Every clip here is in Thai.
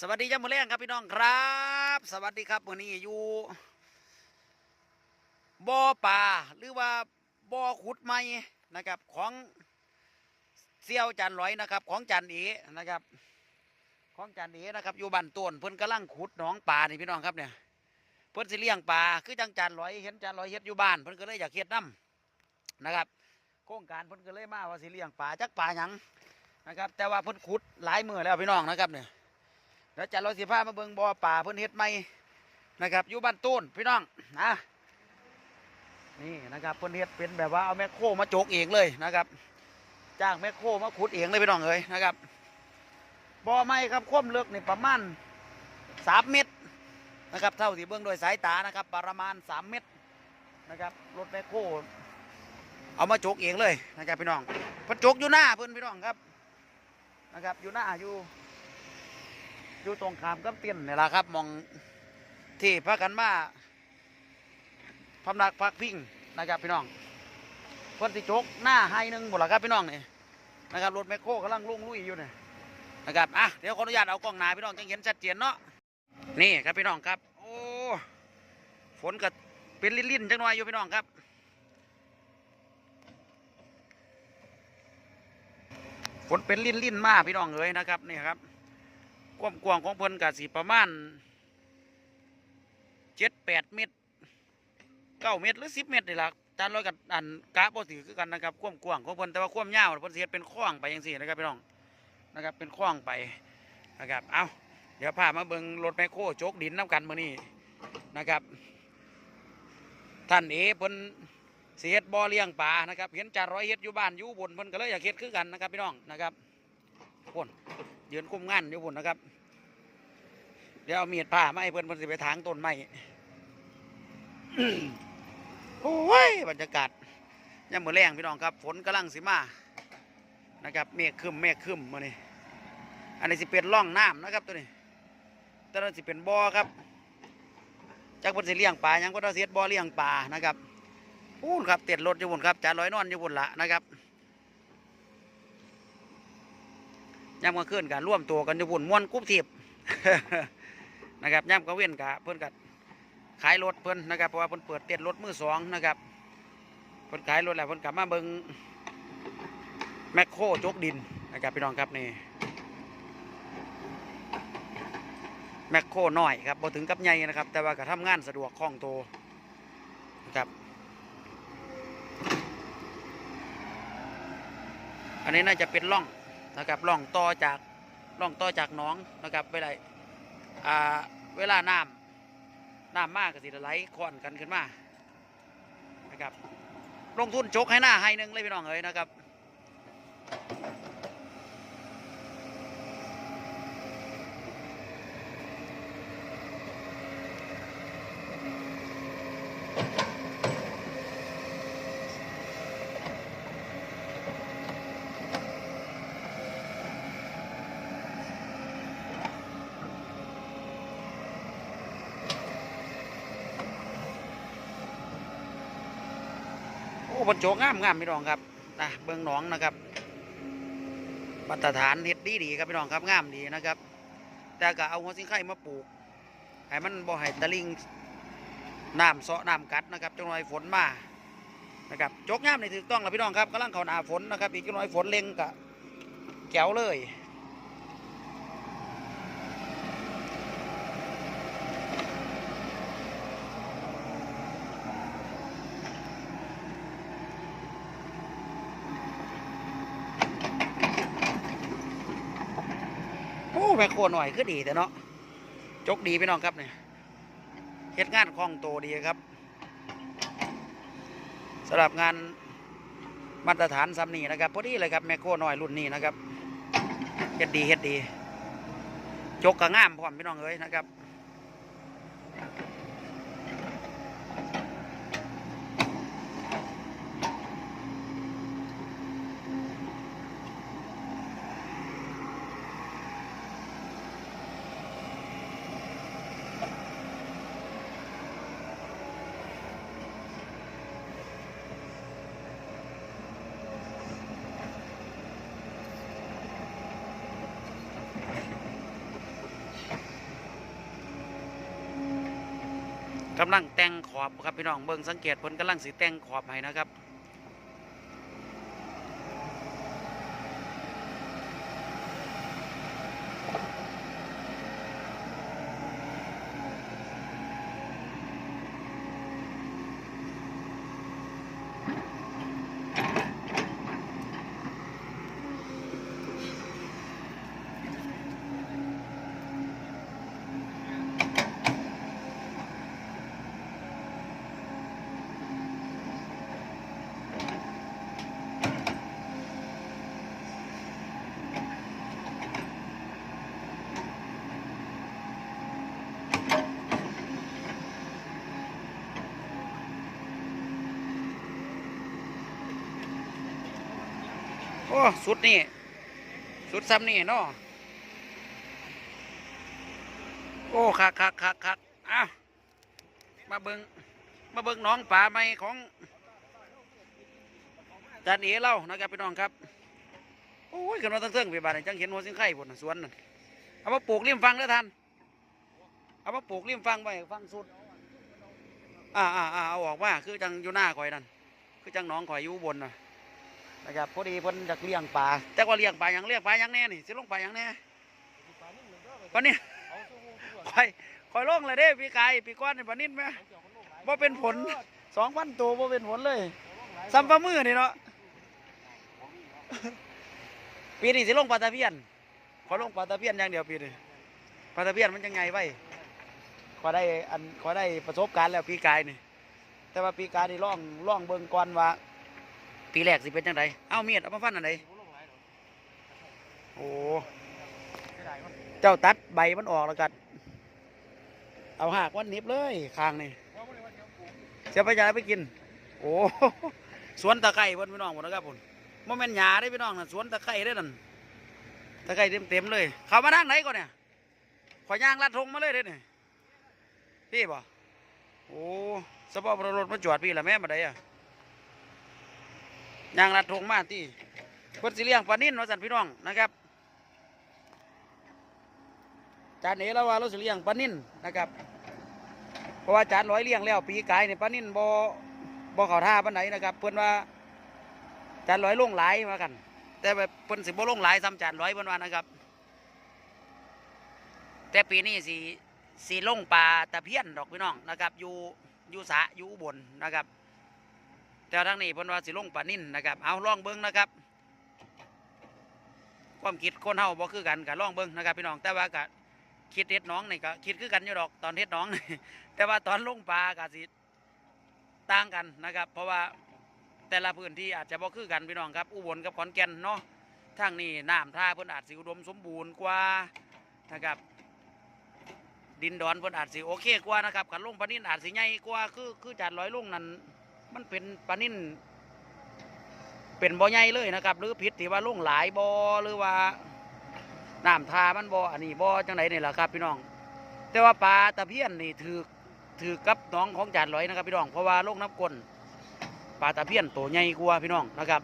สวัสดีจ้ามือแรงครับพี่น้องครับ สวัสดีครับวันนี้อยู่บ่อป่าหรือว่าบ่อขุดไม้นะครับของเซี่ยวจันร้อยนะครับ ของจันเอนะครับ ของจันเอนะครับอยู่บ้านต้นเพิ่นกำลังขุดหนองป่านี่พี่น้องครับเนี่ยเพิ่นสิเลี้ยงปลาคือจังจันร้อยเห็นจันร้อยเฮ็ดอยู่บ้านเพิ่นก็เลยอยากเฮ็ดน้ำนะครับ โครงการเพิ่นก็เลยมาว่าสิเลี้ยงปลาจักปลาหยังนะครับ แต่ว่าเพิ่นขุดหลายมือแล้วพี่น้องนะครับเนี่ย แล้วจันร้อยสิพามาเบิงบ่อป่าเพิ่นเฮ็ดใหม่นะครับอยู่บ้านต้นพี่น้องนะนี่นะครับเพิ่นเฮ็ดเป็นแบบว่าเอาแมคโครมาโจกเองเลยนะครับจ้างแมคโครมาขุดเองเลยพี่น้องเอ้ยนะครับบ่อใหม่ครับความลึกนี่ประมาณสามเมตรนะครับเท่าที่เบิ่งโดยสายตานะครับ ประมาณสามเมตรนะครับรถแมคโครเอามาโจกเองเลยนะครับพี่น้องเพิ่นโจกอยู่หน้าเพิ่นพี่น้องครับนะครับอยู่หน้าอยู่ อยู่ตรงขามกับเตียนนี่แหละครับมองที่พระกันมาพำนักพักพิงนะครับพี่น้องคนที่โจกหน้าให้หนึ่งหมดละครับพี่น้องนี่นะครับรถแมคโครกำลังลุ่งลุยอยู่เนี่ยนะครับอะเดี๋ยวขออนุญาตเอากล้องหนาพี่น้องจังเห็นชัดเจนเนาะนี่ครับพี่น้องครับ โอ้ฝนก็เป็นลิ่นๆจังหน่อยอยู่พี่น้องครับฝนเป็นลิ่นๆมากพี่น้องเอ้ยนะครับนี่ครับ ความกว้างของเพิ่นกะสิประมาณเจ็ดแปดเมตรเก้าเมตรหรือสิบเมตรนี่ละจานร้อยกับอันกะบ่ถือคือกันนะครับความกว้างของเพิ่นแต่ว่าความยาวเพิ่นสิเฮ็ดเป็นคล้องไปจังซี่นะครับพี่น้องนะครับเป็นคล้องไปนะครับเอาเดี๋ยวพามาเบิ่งรถแมคโครโจกดินน้ำกันมื้อนี้นะครับ ท่านเอเพิ่นสิเฮ็ดบ่อเลี้ยงปลานะครับ เห็นจานร้อยเฮ็ดอยู่บ้านอยู่บนเพิ่นก็เลยอยากเฮ็ดคือกันนะครับพี่น้องนะครับพ่นยืนคุมงานอยู่พุ่นนะครับ เดี๋ยวเอามีดผ่ามาให้เพื่อนเพื่อนสิไปทางต้นไม้โอ้ยบรรยากาศยามมือแรงพี่น้องครับ ฝนกำลังสิมานะครับเมฆครึมเมฆครึมมานี่อันนี้สิเป็นร่องน้ำนะครับตัวนี้ตัวนั้นสิเป็นบ่อครับจากเพิ่นสิเลี้ยงปลายังก็ต้องเสียบ่อเลี้ยงปลานะครับพูนครับเต็ดรถอยู่พุ่นครับจานร้อยนอนอยู่พุ่นละนะครับย่ำกลางคืนกันร่วมตัวกันอยู่พุ่นม้วนกุ๊บทีบ นะครับย่ำกลางเว้นกะเพิ่อนกัดขายรถเพิ่อนนะครับเพราะว่าเพิ่อนเปิดเต็นรถมือสองนะครับเพิ่อนขายรถแล้วเพิ่อนกลับมาเบิ่งแมคโครจกดินนะครับพี่น้องครับนี่แมคโครหน้อยครับบ่ถึงกับใหญ่นะครับ แต่ว่าก็ทำงานสะดวกคล่องตัวนะครับอันนี้น่าจะเป็นร่องนะครับล่องต่อจากล่องต่อจากน้องนะครับไปเลา อ่าเวลาน้ำน้ำมากก็สิไหลคอนกันขึ้นมานะครับลงทุนจกให้หน้าให้หนึ่งเลยพี่น้องเอ้ยนะครับ บนโจกงามงามพี่น้องครับนะเบื้องหนองนะครับมาตรฐานเฮ็ดดีดีครับพี่น้องครับงามดีนะครับ แต่ก็เอาหัวสิงไข่มาปลูกให้มันบ่ให้ตะลิงน้ำเสาะน้ำกัดนะครับจังหน่อยฝนมานะครับโจกงามนี่ถูกต้องแล้วพี่น้องครับกำลังเข้าหนาฝนนะครับ อีกจังหน่อยฝนเล็งกะแก้วเลย แม่โคหน่อยคือดีแต่เนาะจกดีพี่น้องครับเนี่ยเฮ็ดงานคล่องโตดีครับสำหรับงานมาตรฐานซัมนี่นะครับพอดีเลยครับแม่โคหน่อยรุ่นนี้นะครับเฮ็ดดีเฮ็ดดี จกกระง่ามพร้อมพี่น้องเอ้ยนะครับ กำลังแต่งขอบครับพี่น้องเบิ่งสังเกตผลกำลังสีแต่งขอบให้นะครับ อ้สุดนี่ สุดซ้ำนี่เนาะโอ้คักคักคักคักอ้าวมาเบิงมาเบิงน้องป่าไม้ของจานเอเล่านะครับพี่น้องครับ โอ้ยขึ้นมาตั้งเทิงไปบ้านจังเห็นหัวสิงไข่บนน่ะสวนนั่นเอามาปลูกริมฟังเด้อท่านเอามาปลูกริมฟังไว้ฟังสุด อ่าอ่าอ่าเอาออกมาคือจังอยู่หน้าข่อยนั่นคือจังน้องข่อยอยู่บนน่ะ นะครับพอดีเพิ่นจากเลี้ยงปลาแต่ว่าเลี้ยงปลาหยังเลี้ยงปลาหยังแน่นี่สิลงปลาหยังแน่ปลานิ่นคอยคอยลงเลยเด้พี่กายพี่ก้อนนี่ปลานิ่นไหมบ่เป็นผลสองพันตัวบ่เป็นผลเลยซ้ำปลามือนี่เนาะปีนี้สิลงปลาตะเพียนขอลงปลาตะเพียนอย่างเดียวปีนี้ปลาตะเพียนมันยังไงไว้ขอได้อันขอได้ประสบการณ์แล้วพี่กายนี่แต่ว่าพี่กายนี่ล่องล่องเบิ่งก่อนว่า ปีแรกสิเป็นจังไดเอ้าเมียดเอามาฟันอันใดโอ้เจ้าตัดใบมันออกแล้วกันเอาหากวันนิบเลยคางนี่เสียไปยาไปกิน โอ้สวนตะไคร้เพิ่นพี่น้องหมดนะครับผมโมเมนหญ้าได้พี่น้องนะสวนตะไคร้ได้นั่นตะไคร้เต็มเต็มๆเลย เขามาทางไหนก่อนเนี่ยขอย่างลัดทงมาเลยเด้เนี่ยพี่บ่โอ้สปอร์ตรถมาจอดพี่ละแม่มาได้อะ ยางรัดทงมาที่เพิ่นสิเลี้ยงปลานิ่นว่าสันพี่น้องนะครับจานเอแล้วว่าเราสิเลี้ยงปลานิ่นนะครับ เพราะว่าจานร้อยเลี้ยงแล้วปีกายนี่ปลานิ่นบ่บ่เขาท่าปานไหนนะครับเพิ่นว่าจานร้อยลงหลายว่ากัน แต่แบบเพิ่นสิบ่ลงหลายซ้ำจานร้อยเพิ่นว่านะครับ แต่ปีนี้สิสิลงปลาตะเพียนดอกพี่น้องนะครับ อยู่อยู่สะอยู่อุบนนะครับ แต่ทางนี้เพิ่นว่าสิลงปลานิ่นนะครับ เอาล่องเบิ้งนะครับ ความคิดคนเฮาบ่คือกันก็ลองเบิ้งนะครับพี่น้อง แต่ว่าก็คิดเฮ็ดน้องนี่ก็คิดคือกันอยู่ดอกตอนเฮ็ดน้องนี่แต่ว่าตอนลงปลาก็สิต่างกันนะครับ เพราะว่าแต่ละพื้นที่อาจจะบ่คือกันพี่น้องครับ อุบลกับขอนแก่นเนาะทางนี้น้ำท่าเพิ่นอาจสิอุดมสมบูรณ์กว่านะครับ ดินดอนเพิ่นอาจสิโอเคกว่านะครับคันลงปลานิ่นอาจสิใหญ่กว่าคือคือจานร้อยลงนั่น มันเป็นปลานิ่นเป็นบ่อใหญ่เลยนะครับ หรือผิดที่ว่าลงหลายบ่อหรือว่าน้ำทามันบ่ออันนี้บ่อจังไหนนี่แหละครับ พี่น้อง แต่ว่าปลาตะเพียนนี่ถือถือกับน้องของจานร้อยนะครับ พี่น้องเพราะว่าลงน้ำก้นปลาตะเพียนตัวใหญ่กว่าพี่น้องนะครับ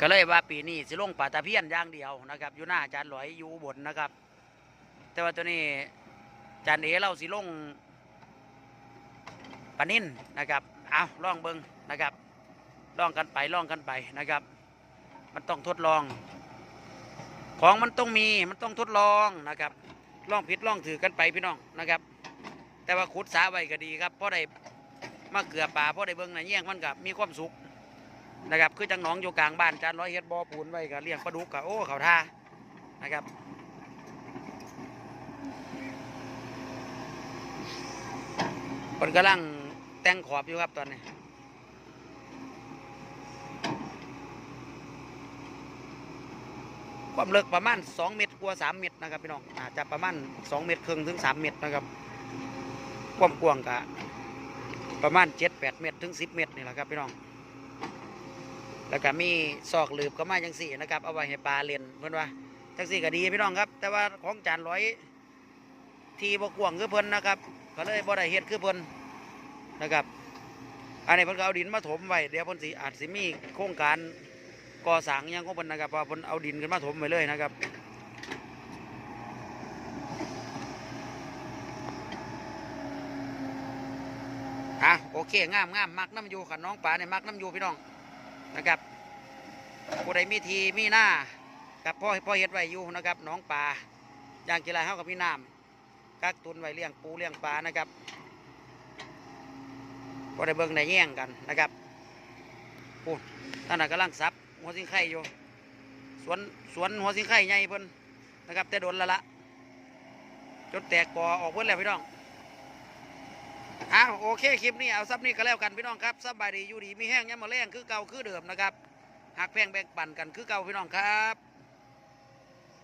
ก็เลยว่าปีนี้สิลงปลาตะเพียนอย่างเดียวนะครับ อยู่หน้าจานร้อยอยู่บนนะครับ แต่ว่าตัวนี้จานเอเราสิลง ปนิ่นนะครับเอาล่องเบิงนะครับล่องกันไปล่องกันไปนะครับ มันต้องทดลอง ของมันต้องมีมันต้องทดลองนะครับล่องผิดล่องถือกันไปพี่น้องนะครับ แต่ว่าขุดสาไว้ก็ดีครับเพราะได้มาเกลือป่าเพราะได้เบิ้งในะแย่งมันกับมีความสุขนะครับคือจังหนองอยู่กลางบ้านจานร้อยเฮ็ดบ่อปูนไว้กับเลี้ยงปลาดุกกับโอ้เขาท่านะครับคนกำลัง แต่งขอบอยู่ครับตอนนี้ความเลึกประมาณ 2 เมตรกว่า3เมตรนะครับพี่น้องอาจจะประมาณ 2 เมตรครึ่งถึง 3 เมตรนะครับความกว้างกะประมาณ 7-8 เมตรถึง 10 เมตรนี่แหละครับพี่น้อง แล้วก็มีซอกหลืบก็มาจังสี่นะครับ เอาไว้ให้ปลาเล่นเพื่อนว่าจังสี่ก็ดีพี่น้องครับ แต่ว่าของจานร้อย ทีบกวางคือเพิ่นนะครับ ก็เลยบ่ได้เฮ็ดคือเพิ่น นะครับ อันนี้เพิ่นก็เอาดินมาถมไว้เดี๋ยวเพิ่นสิอาจสิมีโครงการก่อสร้างยังของเพิ่นนะครับพราะว่าเพิ่นเอาดินขึ้นมาถมไว้เลยนะครับอะโอเคงามงามมักน้ำอยู่ขันน้องป่าเนี่ยมักน้ำอยู่พี่น้องนะครับผู้ใดมีทีมีหน้ากับพ่อพ่อเฮ็ดไว้อยู่นะครับน้องป่าอย่างกีฬาเฮากับพี่น้ำกักตุนไว้เลี้ยงปูเลี้ยงปลานะครับ ก็ได้เบิงได้แย่งกันนะครับปูท่านน่กำลังซับหัวสิงไข่อยู่ สวนสวนหัวสิงไข่ใหญ่เพิ่นนะครับ แต่โดนและละจนแตกกอออกเพิ่นแล้วพี่น้องอ้าวโอเคคลิปนี้เอาซับนี้ก็แล้วกันพี่น้องครับสบายดีอยู่ดีมีแห้งยังมาแรงคือเก่าคือเดิมนะครับหักแพงแบ่งปั่นกันคือเก่าพี่น้องครับ